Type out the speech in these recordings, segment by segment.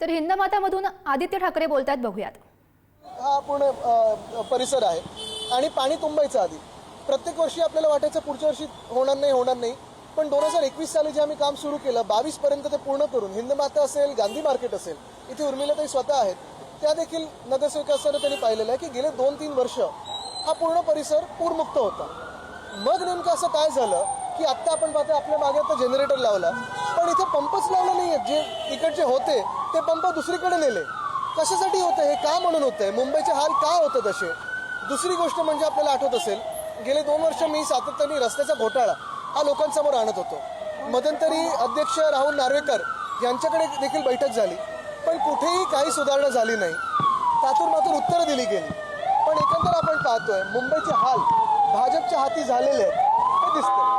तर हिंदमातामधून आदित्य ठाकरे बोलतात बघूयात. हा पूर्ण परिसर आहे आणि पाणी तुंबायचं आधी. प्रत्येक वर्षी आपल्याला वाटायचं पुढच्या वर्षी होणार नाही होणार नाही. पण दोन हजार एकवीस साली जे आम्ही काम सुरू केलं बावीस पर्यंत ते पूर्ण करून हिंदमाता असेल गांधी मार्केट असेल इथे उर्मिलाताई स्वतः आहेत त्या देखील नगरसेवक असताना त्यांनी पाहिलेलं आहे की गेले दोन तीन वर्ष हा पूर्ण परिसर पूरमुक्त होता. मग नेमकं असं काय झालं की आत्ता आपण पाहतो आपल्या मागे आता जनरेटर लावला. पण इथे पंपच लावले नाही आहेत जे इकडचे होते ते पंप दुसरीकडे नेले. कशासाठी होतं हे का म्हणून होतंय मुंबईचे हाल का होतं तसे? दुसरी गोष्ट म्हणजे आपल्याला आठवत असेल गेले दोन वर्ष मी सातत्याने रस्त्याचा घोटाळा हा लोकांसमोर आणत होतो. मध्यंतरी अध्यक्ष राहुल नार्वेकर यांच्याकडे देखील बैठक झाली. पण कुठेही काही सुधारणा झाली नाही. तातूर मातूर उत्तरं दिली गेली. पण एकंदर आपण पाहतोय मुंबईचे हाल भाजपच्या हाती झालेले आहेत. हे दिसतंय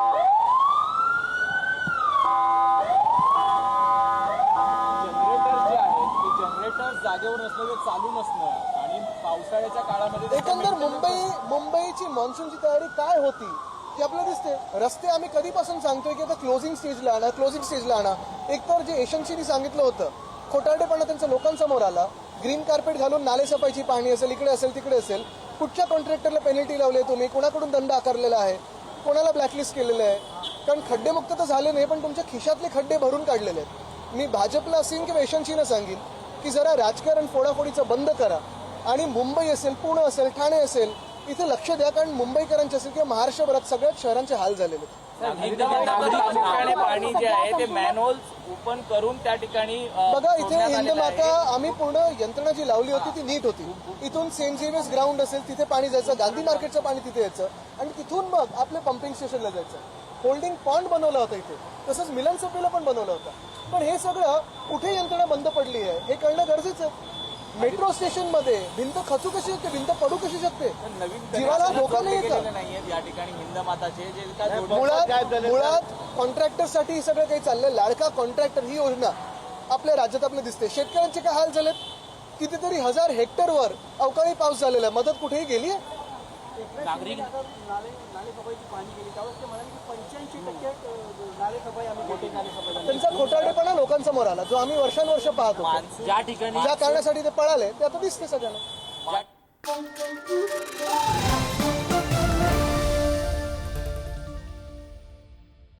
जनरेटर जे आहेत ते जनरेटर जागेवर नसणं ते चालू नसणं. आणि पावसाळ्याच्या काळामध्ये एकंदर मुंबई मुंबईची मान्सूनची तयारी काय होती? ती आपल्याला दिसते. रस्ते आम्ही कधीपासून सांगतोय की आता क्लोजिंग स्टेजला आणा क्लोजिंग स्टेजला आणा. एकतर जे एशन्सीनी सांगितलं होतं खोटारडेपणा त्यांचा लोकांसमोर आला. ग्रीन कार्पेट घालून नाले सफाईची पाणी असेल इकडे असेल तिकडे असेल. कुठच्या कॉन्ट्रॅक्टरला पेनल्टी लावली तुम्ही? कोणाकडून दंड आकारलेला आहे? कोणाला ब्लॅकलिस्ट केलेलं आहे? कारण खड्डेमुक्त तर झाले नाही पण तुमच्या खिशातले खड्डे भरून काढलेले आहेत. मी भाजपला असेल किंवा एशन्सीनं सांगेन की जरा राजकारण फोडाफोडीचं बंद करा. आणि मुंबई असेल पुणे असेल ठाणे असेल इथे लक्ष द्या कारण मुंबईकरांचे असेल किंवा महाराष्ट्रभरात सगळ्याच शहरांचे हाल झालेले आहेत. नागरिक ठिकाणी पाणी जे आहे ते मॅनहोल ओपन करून त्या ठिकाणी अ, बघा इथे हिंदमाता आहे. आम्ही पूर्ण यंत्रणा जी लावली होती ती नीट होती. इथून सेंट झेवियर्स ग्राउंड असेल तिथे पाणी जायचं गांधी मार्केटचं पाणी तिथे यायचं. आणि तिथून मग आपल्या पंपिंग स्टेशनला जायचं. होल्डिंग पॉइंट बनवला होता इथे. तसंच मिलन सफेला पण बनवलं होतं. पण हे सगळं कुठे यंत्रणा बंद पडली आहे हे कळणं गरजेचं आहे. मेट्रो स्टेशनमध्ये भिंत खचू कशी शकते? भिंत पडू कशी शकते? नवीन जीवाला धोका नाही येत या ठिकाणी मुळात मुळात कॉन्ट्रॅक्टरसाठी हे सगळं काही चाललंय. लाडका कॉन्ट्रॅक्टर ही योजना आपल्या राज्यात आपल्याला दिसते. शेतकऱ्यांचे काय हाल झालेत? कितीतरी हजार हेक्टरवर अवकाळी पाऊस झालेला आहे. मदत कुठेही गेली आहे नागरिक त्यांचा खोटारडेपणा लोकांसमोर आला जो आम्ही वर्षानुवर्ष पाहतो. ज्या ठिकाणी ज्या कारणासाठी ते पळाले ते आता दिसते सगळ्यांना.